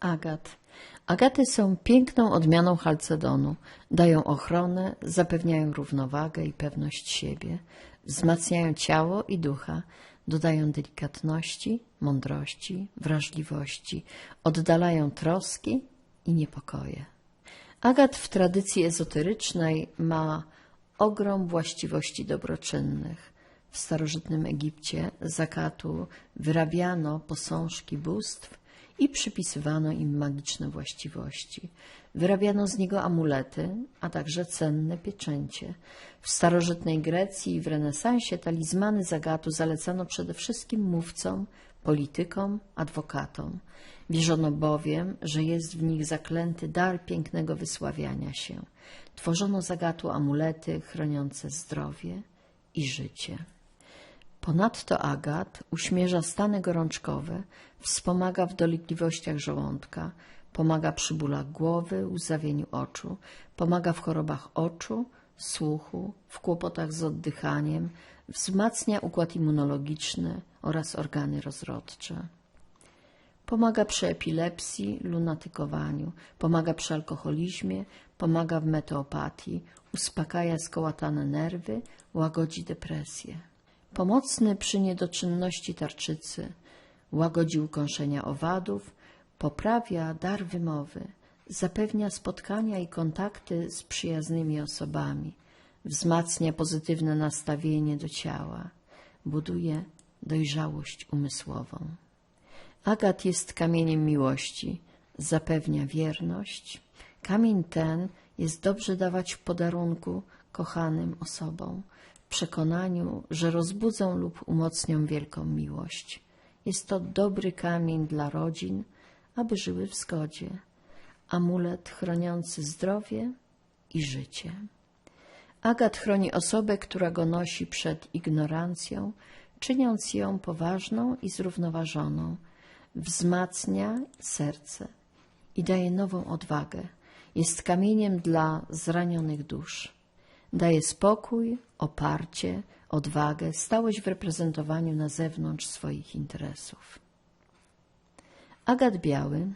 Agat. Agaty są piękną odmianą chalcedonu. Dają ochronę, zapewniają równowagę i pewność siebie, wzmacniają ciało i ducha, dodają delikatności, mądrości, wrażliwości, oddalają troski i niepokoje. Agat w tradycji ezoterycznej ma ogrom właściwości dobroczynnych. W starożytnym Egipcie z agatu wyrabiano posążki bóstw i przypisywano im magiczne właściwości. Wyrabiano z niego amulety, a także cenne pieczęcie. W starożytnej Grecji i w renesansie talizmany z agatu zalecano przede wszystkim mówcom, politykom, adwokatom. Wierzono bowiem, że jest w nich zaklęty dar pięknego wysławiania się. Tworzono z agatu amulety chroniące zdrowie i życie. Ponadto agat uśmierza stany gorączkowe, wspomaga w dolegliwościach żołądka, pomaga przy bólach głowy, łzawieniu oczu, pomaga w chorobach oczu, słuchu, w kłopotach z oddychaniem, wzmacnia układ immunologiczny oraz organy rozrodcze. Pomaga przy epilepsji, lunatykowaniu, pomaga przy alkoholizmie, pomaga w meteopatii, uspokaja skołatane nerwy, łagodzi depresję. Pomocny przy niedoczynności tarczycy, łagodzi ukąszenia owadów, poprawia dar wymowy, zapewnia spotkania i kontakty z przyjaznymi osobami, wzmacnia pozytywne nastawienie do ciała, buduje dojrzałość umysłową. Agat jest kamieniem miłości, zapewnia wierność. Kamień ten jest dobrze dawać w podarunku kochanym osobom, przekonaniu, że rozbudzą lub umocnią wielką miłość. Jest to dobry kamień dla rodzin, aby żyły w zgodzie. Amulet chroniący zdrowie i życie. Agat chroni osobę, która go nosi przed ignorancją, czyniąc ją poważną i zrównoważoną. Wzmacnia serce i daje nową odwagę. Jest kamieniem dla zranionych dusz. Daje spokój, oparcie, odwagę, stałość w reprezentowaniu na zewnątrz swoich interesów. Agat biały.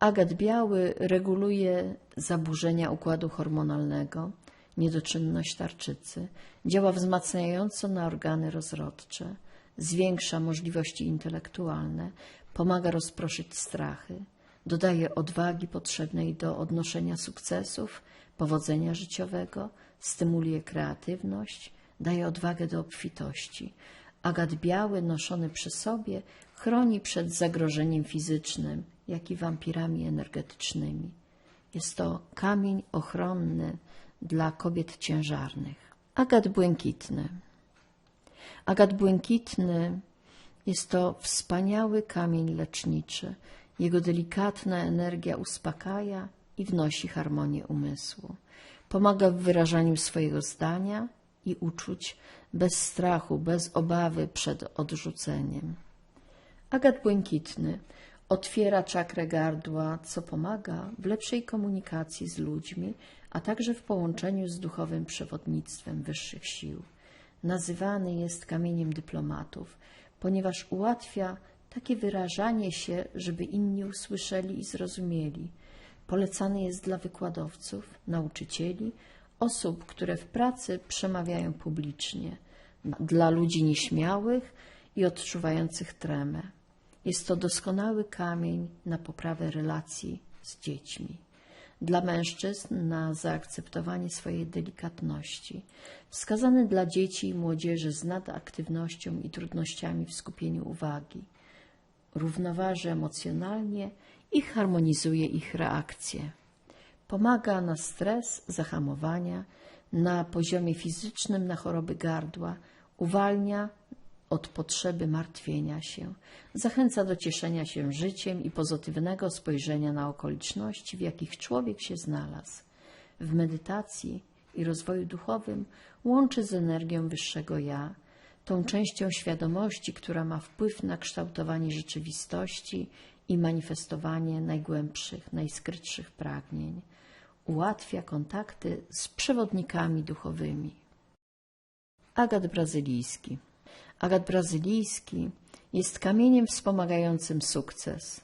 Agat biały reguluje zaburzenia układu hormonalnego, niedoczynność tarczycy, działa wzmacniająco na organy rozrodcze, zwiększa możliwości intelektualne, pomaga rozproszyć strachy, dodaje odwagi potrzebnej do odnoszenia sukcesów, powodzenia życiowego, stymuluje kreatywność, daje odwagę do obfitości. Agat biały noszony przy sobie chroni przed zagrożeniem fizycznym, jak i wampirami energetycznymi. Jest to kamień ochronny dla kobiet ciężarnych. Agat błękitny. Agat błękitny jest to wspaniały kamień leczniczy. Jego delikatna energia uspokaja i wnosi harmonię umysłu. Pomaga w wyrażaniu swojego zdania i uczuć bez strachu, bez obawy przed odrzuceniem. Agat błękitny otwiera czakrę gardła, co pomaga w lepszej komunikacji z ludźmi, a także w połączeniu z duchowym przewodnictwem wyższych sił. Nazywany jest kamieniem dyplomatów, ponieważ ułatwia takie wyrażanie się, żeby inni usłyszeli i zrozumieli. Polecany jest dla wykładowców, nauczycieli, osób, które w pracy przemawiają publicznie, dla ludzi nieśmiałych i odczuwających tremę. Jest to doskonały kamień na poprawę relacji z dziećmi. Dla mężczyzn na zaakceptowanie swojej delikatności. Wskazany dla dzieci i młodzieży z nadaktywnością i trudnościami w skupieniu uwagi. Równoważy emocjonalnie i harmonizuje ich reakcje. Pomaga na stres, zahamowania, na poziomie fizycznym na choroby gardła, uwalnia od potrzeby martwienia się, zachęca do cieszenia się życiem i pozytywnego spojrzenia na okoliczności, w jakich człowiek się znalazł. W medytacji i rozwoju duchowym łączy z energią wyższego ja, tą częścią świadomości, która ma wpływ na kształtowanie rzeczywistości i manifestowanie najgłębszych, najskrytszych pragnień. Ułatwia kontakty z przewodnikami duchowymi. Agat brazylijski. Agat brazylijski jest kamieniem wspomagającym sukces.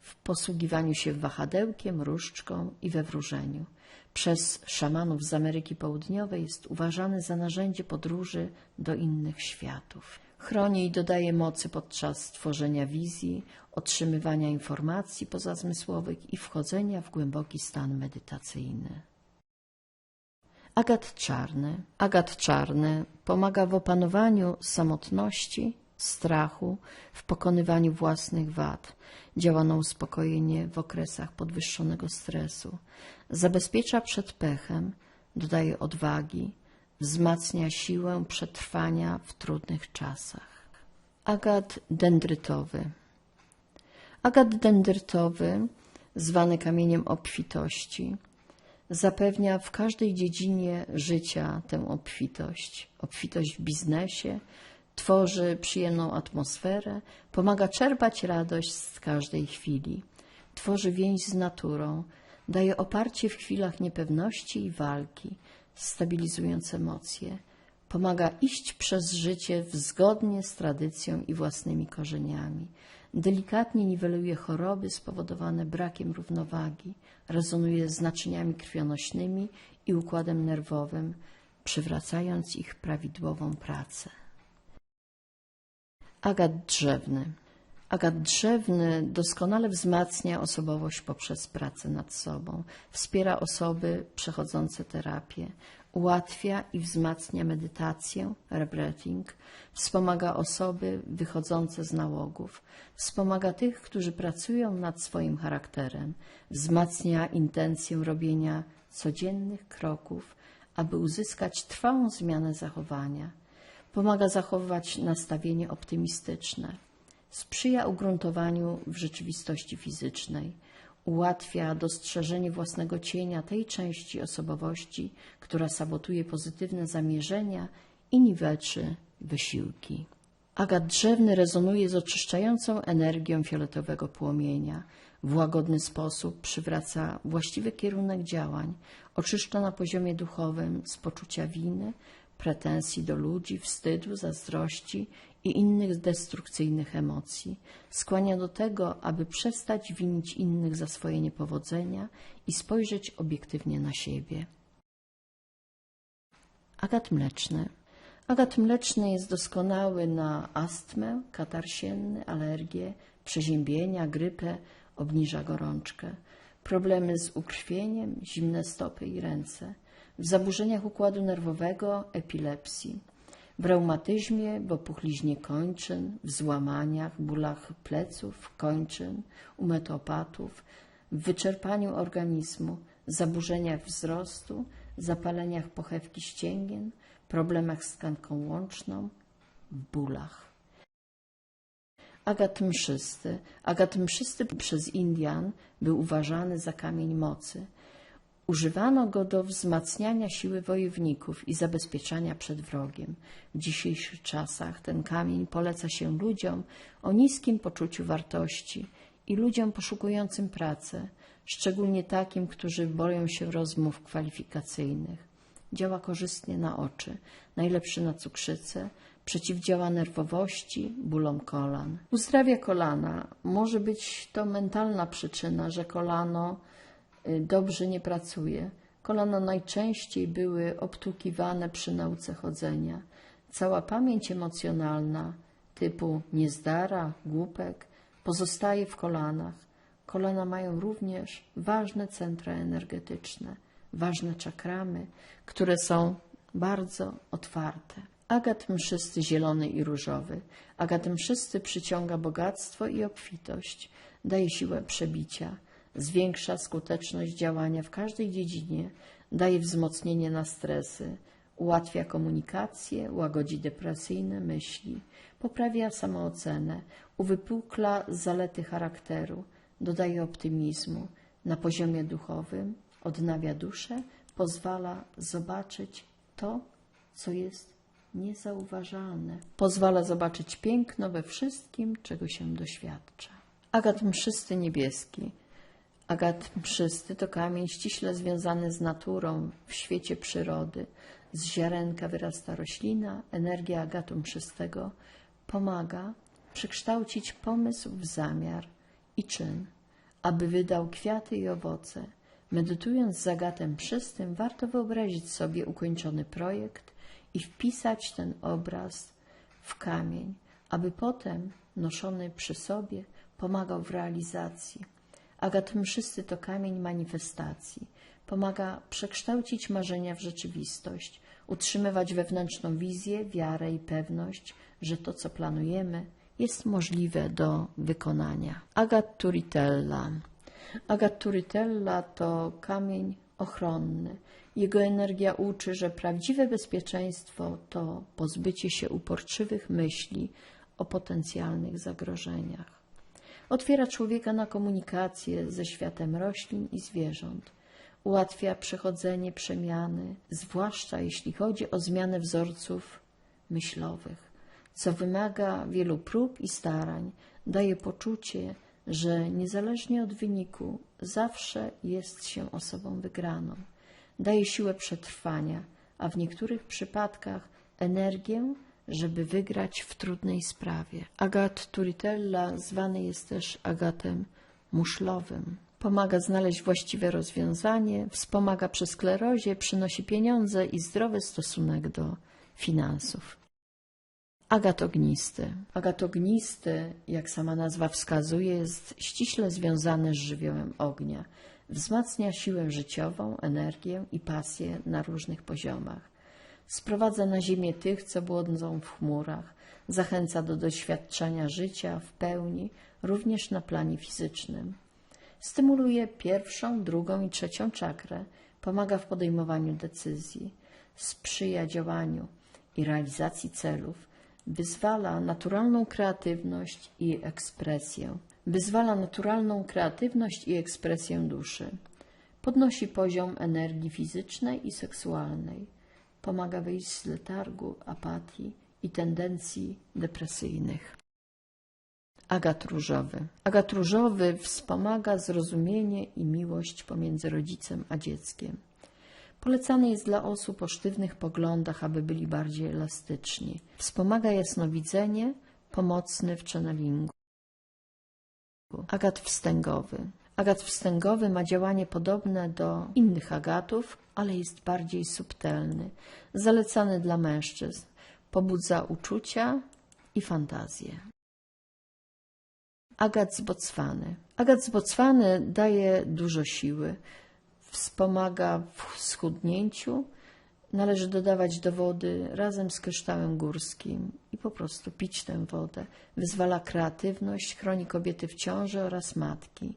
w posługiwaniu się wahadełkiem, różdżką i we wróżeniu. Przez szamanów z Ameryki Południowej jest uważany za narzędzie podróży do innych światów. Chroni i dodaje mocy podczas tworzenia wizji, otrzymywania informacji pozazmysłowych i wchodzenia w głęboki stan medytacyjny. Agat czarny. Agat czarny pomaga w opanowaniu samotności, strachu, w pokonywaniu własnych wad. Działa na uspokojenie w okresach podwyższonego stresu. Zabezpiecza przed pechem, dodaje odwagi, wzmacnia siłę przetrwania w trudnych czasach. Agat dendrytowy. Agat dendrytowy, zwany kamieniem obfitości, zapewnia w każdej dziedzinie życia tę obfitość. Obfitość w biznesie, tworzy przyjemną atmosferę, pomaga czerpać radość z każdej chwili, tworzy więź z naturą, daje oparcie w chwilach niepewności i walki, stabilizując emocje, pomaga iść przez życie zgodnie z tradycją i własnymi korzeniami, delikatnie niweluje choroby spowodowane brakiem równowagi, rezonuje z naczyniami krwionośnymi i układem nerwowym, przywracając ich prawidłową pracę. Agat drzewny. Agat drzewny doskonale wzmacnia osobowość poprzez pracę nad sobą, wspiera osoby przechodzące terapię, ułatwia i wzmacnia medytację, rebreathing, wspomaga osoby wychodzące z nałogów, wspomaga tych, którzy pracują nad swoim charakterem, wzmacnia intencję robienia codziennych kroków, aby uzyskać trwałą zmianę zachowania. Pomaga zachowywać nastawienie optymistyczne. Sprzyja ugruntowaniu w rzeczywistości fizycznej. Ułatwia dostrzeżenie własnego cienia tej części osobowości, która sabotuje pozytywne zamierzenia i niweczy wysiłki. Agat drzewny rezonuje z oczyszczającą energią fioletowego płomienia. W łagodny sposób przywraca właściwy kierunek działań, oczyszcza na poziomie duchowym z poczucia winy, pretensji do ludzi, wstydu, zazdrości i innych destrukcyjnych emocji. Skłania do tego, aby przestać winić innych za swoje niepowodzenia i spojrzeć obiektywnie na siebie. Agat mleczny. Agat mleczny jest doskonały na astmę, katar sienny, alergię, przeziębienia, grypę, obniża gorączkę, problemy z ukrwieniem, zimne stopy i ręce, w zaburzeniach układu nerwowego, epilepsji, w reumatyzmie, w opuchliźnie kończyn, w złamaniach, bólach pleców, kończyn, u metopatów, w wyczerpaniu organizmu, zaburzeniach wzrostu, zapaleniach pochewki ścięgien, problemach z tkanką łączną, w bólach. Agat mszysty. Agat mszysty przez Indian był uważany za kamień mocy. Używano go do wzmacniania siły wojowników i zabezpieczania przed wrogiem. W dzisiejszych czasach ten kamień poleca się ludziom o niskim poczuciu wartości i ludziom poszukującym pracy, szczególnie takim, którzy boją się rozmów kwalifikacyjnych. Działa korzystnie na oczy, najlepszy na cukrzycę, przeciwdziała nerwowości, bólom kolan. Uzdrawia kolana. Może być to mentalna przyczyna, że kolano dobrze nie pracuje. Kolana najczęściej były obtukiwane przy nauce chodzenia. Cała pamięć emocjonalna typu niezdara, głupek pozostaje w kolanach. Kolana mają również ważne centra energetyczne, ważne czakramy, które są bardzo otwarte. Agat mszysty zielony i różowy. Agat mszysty przyciąga bogactwo i obfitość, daje siłę przebicia, zwiększa skuteczność działania w każdej dziedzinie, daje wzmocnienie na stresy, ułatwia komunikację, łagodzi depresyjne myśli, poprawia samoocenę, uwypukla zalety charakteru, dodaje optymizmu na poziomie duchowym, odnawia duszę, pozwala zobaczyć to, co jest niezauważalne. Pozwala zobaczyć piękno we wszystkim, czego się doświadcza. Agat mszysty niebieski. Agat mszysty to kamień ściśle związany z naturą w świecie przyrody. Z ziarenka wyrasta roślina. Energia agatu mszystego pomaga przekształcić pomysł w zamiar i czyn. aby wydał kwiaty i owoce. Medytując z Agatem Przystym, warto wyobrazić sobie ukończony projekt i wpisać ten obraz w kamień, aby potem, noszony przy sobie, pomagał w realizacji. Agat Mszysty to kamień manifestacji. Pomaga przekształcić marzenia w rzeczywistość, utrzymywać wewnętrzną wizję, wiarę i pewność, że to, co planujemy, jest możliwe do wykonania. Agat Turitella. Agat Turitella to kamień ochronny. Jego energia uczy, że prawdziwe bezpieczeństwo to pozbycie się uporczywych myśli o potencjalnych zagrożeniach. Otwiera człowieka na komunikację ze światem roślin i zwierząt. Ułatwia przechodzenie przemiany, zwłaszcza jeśli chodzi o zmianę wzorców myślowych, co wymaga wielu prób i starań. Daje poczucie, że niezależnie od wyniku zawsze jest się osobą wygraną. Daje siłę przetrwania, a w niektórych przypadkach energię, żeby wygrać w trudnej sprawie. Agat Turitella zwany jest też agatem muszlowym. Pomaga znaleźć właściwe rozwiązanie, wspomaga przy sklerozie, przynosi pieniądze i zdrowy stosunek do finansów. Agat ognisty. Agat ognisty, jak sama nazwa wskazuje, jest ściśle związany z żywiołem ognia. Wzmacnia siłę życiową, energię i pasję na różnych poziomach. Sprowadza na ziemię tych, co błądzą w chmurach. Zachęca do doświadczenia życia w pełni, również na planie fizycznym. Stymuluje pierwszą, drugą i trzecią czakrę. Pomaga w podejmowaniu decyzji. Sprzyja działaniu i realizacji celów wyzwala naturalną kreatywność i ekspresję. Wyzwala naturalną kreatywność i ekspresję duszy. Podnosi poziom energii fizycznej i seksualnej. Pomaga wyjść z letargu, apatii i tendencji depresyjnych. Agat różowy. Agat różowy wspomaga zrozumienie i miłość pomiędzy rodzicem a dzieckiem. Polecany jest dla osób o sztywnych poglądach, aby byli bardziej elastyczni. Wspomaga jasnowidzenie, pomocny w channelingu. Agat wstęgowy. Agat wstęgowy ma działanie podobne do innych agatów, ale jest bardziej subtelny. Zalecany dla mężczyzn. Pobudza uczucia i fantazję. Agat z Botswany. Agat z Botswany daje dużo siły wspomaga w schudnięciu. Należy dodawać do wody razem z kryształem górskim i po prostu pić tę wodę. Wyzwala kreatywność, chroni kobiety w ciąży oraz matki.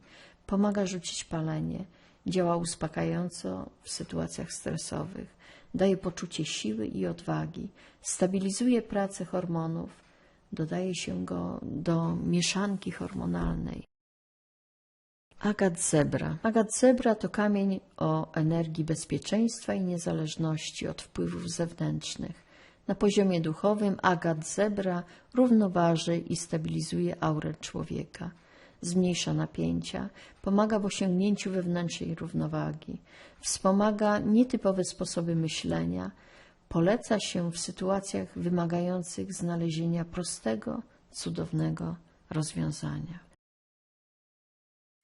Pomaga rzucić palenie. Działa uspokajająco w sytuacjach stresowych. Daje poczucie siły i odwagi. Stabilizuje pracę hormonów. Dodaje się go do mieszanki hormonalnej. Agat zebra. Agat zebra to kamień o energii bezpieczeństwa i niezależności od wpływów zewnętrznych. Na poziomie duchowym agat zebra równoważy i stabilizuje aurę człowieka. Zmniejsza napięcia, pomaga w osiągnięciu wewnętrznej równowagi, wspomaga nietypowe sposoby myślenia, poleca się w sytuacjach wymagających znalezienia prostego, cudownego rozwiązania.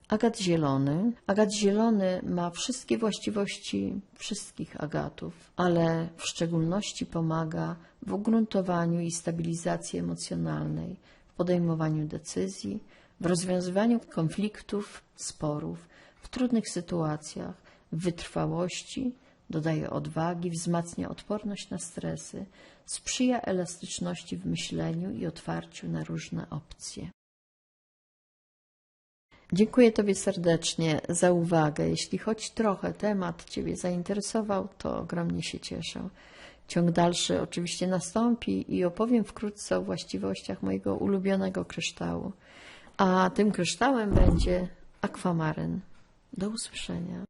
Agat zielony. Agat zielony ma wszystkie właściwości wszystkich agatów, ale w szczególności pomaga w ugruntowaniu i stabilizacji emocjonalnej, w podejmowaniu decyzji, w rozwiązywaniu konfliktów, sporów, w trudnych sytuacjach, w wytrwałości, dodaje odwagi, wzmacnia odporność na stresy, sprzyja elastyczności w myśleniu i otwarciu na różne opcje. Dziękuję Tobie serdecznie za uwagę. Jeśli choć trochę temat Ciebie zainteresował, to ogromnie się cieszę. Ciąg dalszy oczywiście nastąpi i opowiem wkrótce o właściwościach mojego ulubionego kryształu. A tym kryształem będzie akwamaryn. Do usłyszenia.